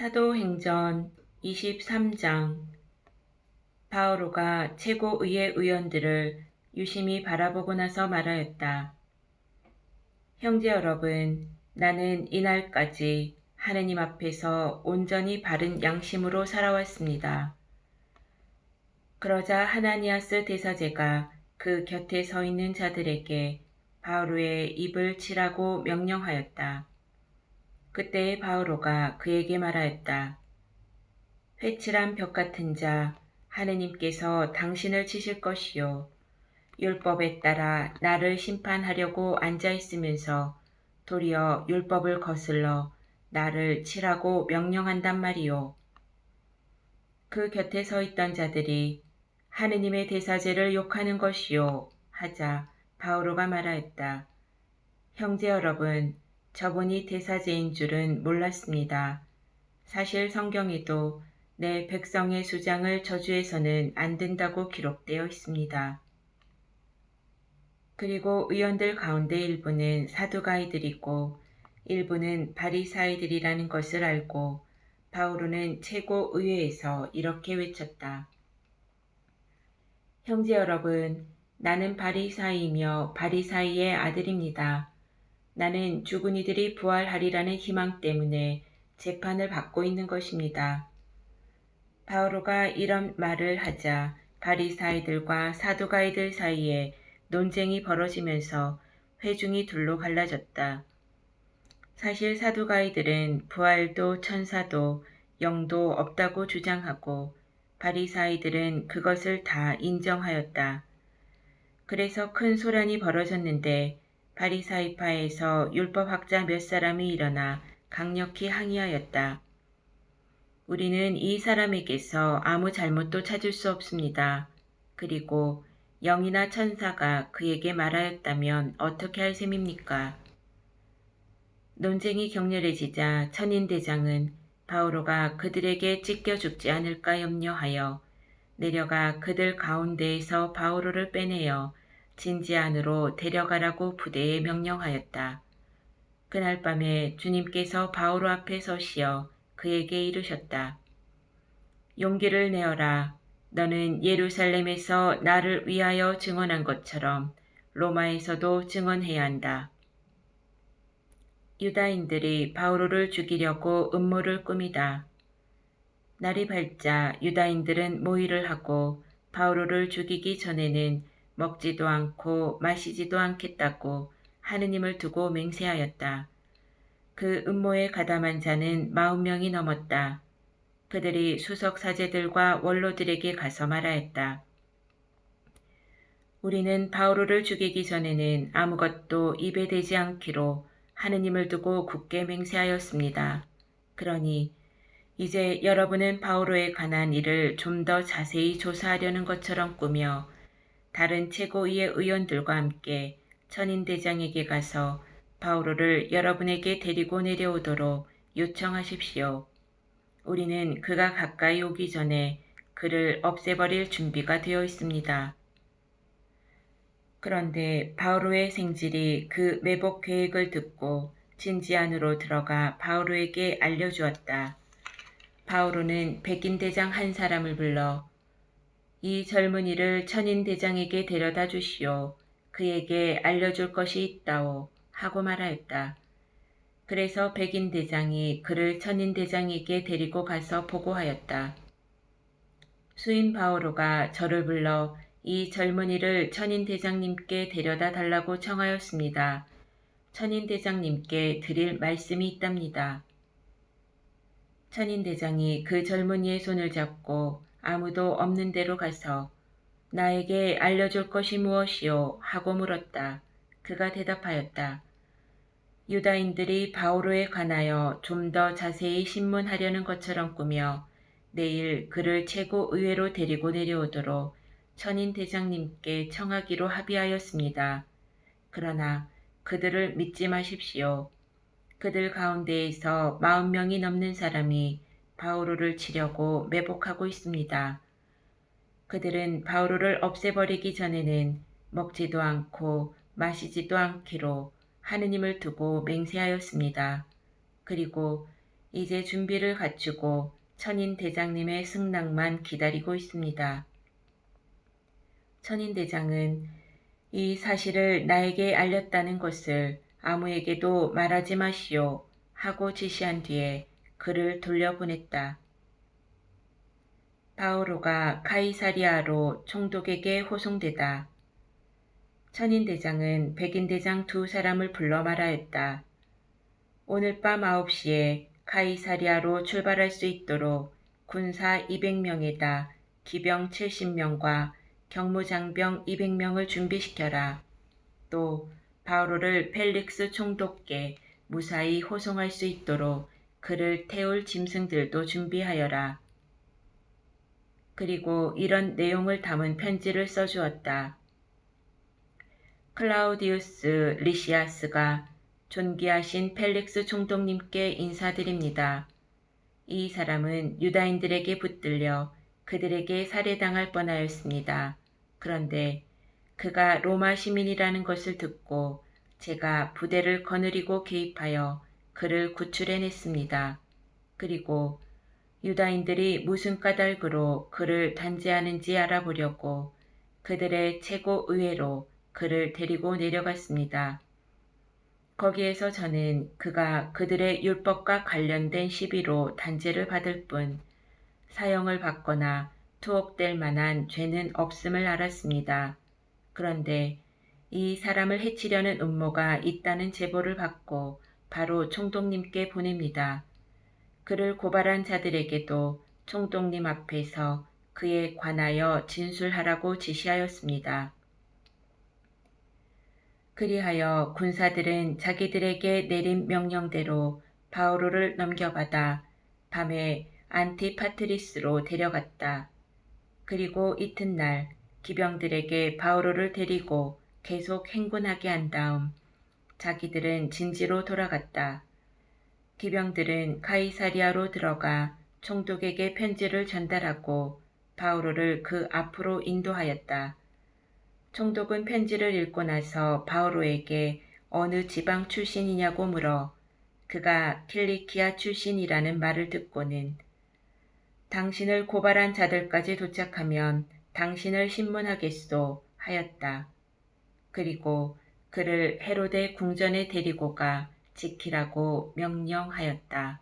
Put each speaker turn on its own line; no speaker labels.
사도행전 23장 바오로가 최고의회 의원들을 유심히 바라보고 나서 말하였다. 형제 여러분, 나는 이날까지 하느님 앞에서 온전히 바른 양심으로 살아왔습니다. 그러자 하나니아스 대사제가 그 곁에 서 있는 자들에게 바오로의 입을 치라고 명령하였다. 그때 바오로가 그에게 말하였다. 회칠한 벽 같은 자, 하느님께서 당신을 치실 것이요. 율법에 따라 나를 심판하려고 앉아 있으면서 도리어 율법을 거슬러 나를 치라고 명령한단 말이요. 그 곁에 서 있던 자들이 하느님의 대사제를 욕하는 것이요. 하자 바오로가 말하였다. 형제 여러분, 저분이 대사제인 줄은 몰랐습니다. 사실 성경에도 내 백성의 수장을 저주해서는 안 된다고 기록되어 있습니다. 그리고 의원들 가운데 일부는 사두가이들이고 일부는 바리사이들이라는 것을 알고 바오로는 최고 의회에서 이렇게 외쳤다. 형제 여러분, 나는 바리사이이며 바리사이의 아들입니다. 나는 죽은 이들이 부활하리라는 희망 때문에 재판을 받고 있는 것입니다. 바오로가 이런 말을 하자 바리사이들과 사두가이들 사이에 논쟁이 벌어지면서 회중이 둘로 갈라졌다. 사실 사두가이들은 부활도 천사도 영도 없다고 주장하고 바리사이들은 그것을 다 인정하였다. 그래서 큰 소란이 벌어졌는데 바리사이파에서 율법학자 몇 사람이 일어나 강력히 항의하였다. 우리는 이 사람에게서 아무 잘못도 찾을 수 없습니다. 그리고 영이나 천사가 그에게 말하였다면 어떻게 할 셈입니까? 논쟁이 격렬해지자 천인대장은 바오로가 그들에게 찢겨 죽지 않을까 염려하여 내려가 그들 가운데에서 바오로를 빼내어 진지 안으로 데려가라고 부대에 명령하였다. 그날 밤에 주님께서 바오로 앞에 서시어 그에게 이르셨다. 용기를 내어라. 너는 예루살렘에서 나를 위하여 증언한 것처럼 로마에서도 증언해야 한다. 유다인들이 바오로를 죽이려고 음모를 꾸미다. 날이 밝자 유다인들은 모의를 하고 바오로를 죽이기 전에는 먹지도 않고 마시지도 않겠다고 하느님을 두고 맹세하였다. 그 음모에 가담한 자는 마흔 명이 넘었다. 그들이 수석 사제들과 원로들에게 가서 말하였다. 우리는 바오로를 죽이기 전에는 아무것도 입에 대지 않기로 하느님을 두고 굳게 맹세하였습니다. 그러니 이제 여러분은 바오로에 관한 일을 좀 더 자세히 조사하려는 것처럼 꾸며 다른 최고위의 의원들과 함께 천인대장에게 가서 바오로를 여러분에게 데리고 내려오도록 요청하십시오. 우리는 그가 가까이 오기 전에 그를 없애버릴 준비가 되어 있습니다. 그런데 바오로의 생질이 그 매복 계획을 듣고 진지 안으로 들어가 바오로에게 알려주었다. 바오로는 백인 대장 한 사람을 불러 이 젊은이를 천인 대장에게 데려다 주시오. 그에게 알려줄 것이 있다오. 하고 말하였다. 그래서 백인 대장이 그를 천인 대장에게 데리고 가서 보고하였다. 수인 바오로가 저를 불러 이 젊은이를 천인 대장님께 데려다 달라고 청하였습니다. 천인 대장님께 드릴 말씀이 있답니다. 천인 대장이 그 젊은이의 손을 잡고 아무도 없는 데로 가서 나에게 알려줄 것이 무엇이오? 하고 물었다. 그가 대답하였다. 유다인들이 바오로에 관하여 좀 더 자세히 신문하려는 것처럼 꾸며 내일 그를 최고 의회로 데리고 내려오도록 천인 대장님께 청하기로 합의하였습니다. 그러나 그들을 믿지 마십시오. 그들 가운데에서 마흔 명이 넘는 사람이 바오로를 치려고 매복하고 있습니다. 그들은 바오로를 없애버리기 전에는 먹지도 않고 마시지도 않기로 하느님을 두고 맹세하였습니다. 그리고 이제 준비를 갖추고 천인 대장님의 승낙만 기다리고 있습니다. 천인 대장은 이 사실을 나에게 알렸다는 것을 아무에게도 말하지 마시오 하고 지시한 뒤에 그를 돌려보냈다. 바오로가 카이사리아로 총독에게 호송되다. 천인 대장은 백인 대장 두 사람을 불러 말하였다. 오늘 밤 9시에 카이사리아로 출발할 수 있도록 군사 200명에다 기병 70명과 경무장병 200명을 준비시켜라. 또 바오로를 펠릭스 총독께 무사히 호송할 수 있도록 그를 태울 짐승들도 준비하여라. 그리고 이런 내용을 담은 편지를 써주었다. 클라우디우스 리시아스가 존귀하신 펠릭스 총독님께 인사드립니다. 이 사람은 유다인들에게 붙들려 그들에게 살해당할 뻔하였습니다. 그런데 그가 로마 시민이라는 것을 듣고 제가 부대를 거느리고 개입하여 그를 구출해냈습니다. 그리고 유다인들이 무슨 까닭으로 그를 단죄하는지 알아보려고 그들의 최고 의회로 그를 데리고 내려갔습니다. 거기에서 저는 그가 그들의 율법과 관련된 시비로 단죄를 받을 뿐 사형을 받거나 투옥될 만한 죄는 없음을 알았습니다. 그런데 이 사람을 해치려는 음모가 있다는 제보를 받고 바로 총독님께 보냅니다. 그를 고발한 자들에게도 총독님 앞에서 그에 관하여 진술하라고 지시하였습니다. 그리하여 군사들은 자기들에게 내린 명령대로 바오로를 넘겨받아 밤에 안티파트리스로 데려갔다. 그리고 이튿날 기병들에게 바오로를 데리고 계속 행군하게 한 다음 자기들은 진지로 돌아갔다. 기병들은 카이사리아로 들어가 총독에게 편지를 전달하고 바오로를 그 앞으로 인도하였다. 총독은 편지를 읽고 나서 바오로에게 어느 지방 출신이냐고 물어 그가 킬리키아 출신이라는 말을 듣고는 당신을 고발한 자들까지 도착하면 당신을 신문하겠소 하였다. 그리고 그를 헤로데 궁전에 데리고 가 지키라고 명령하였다.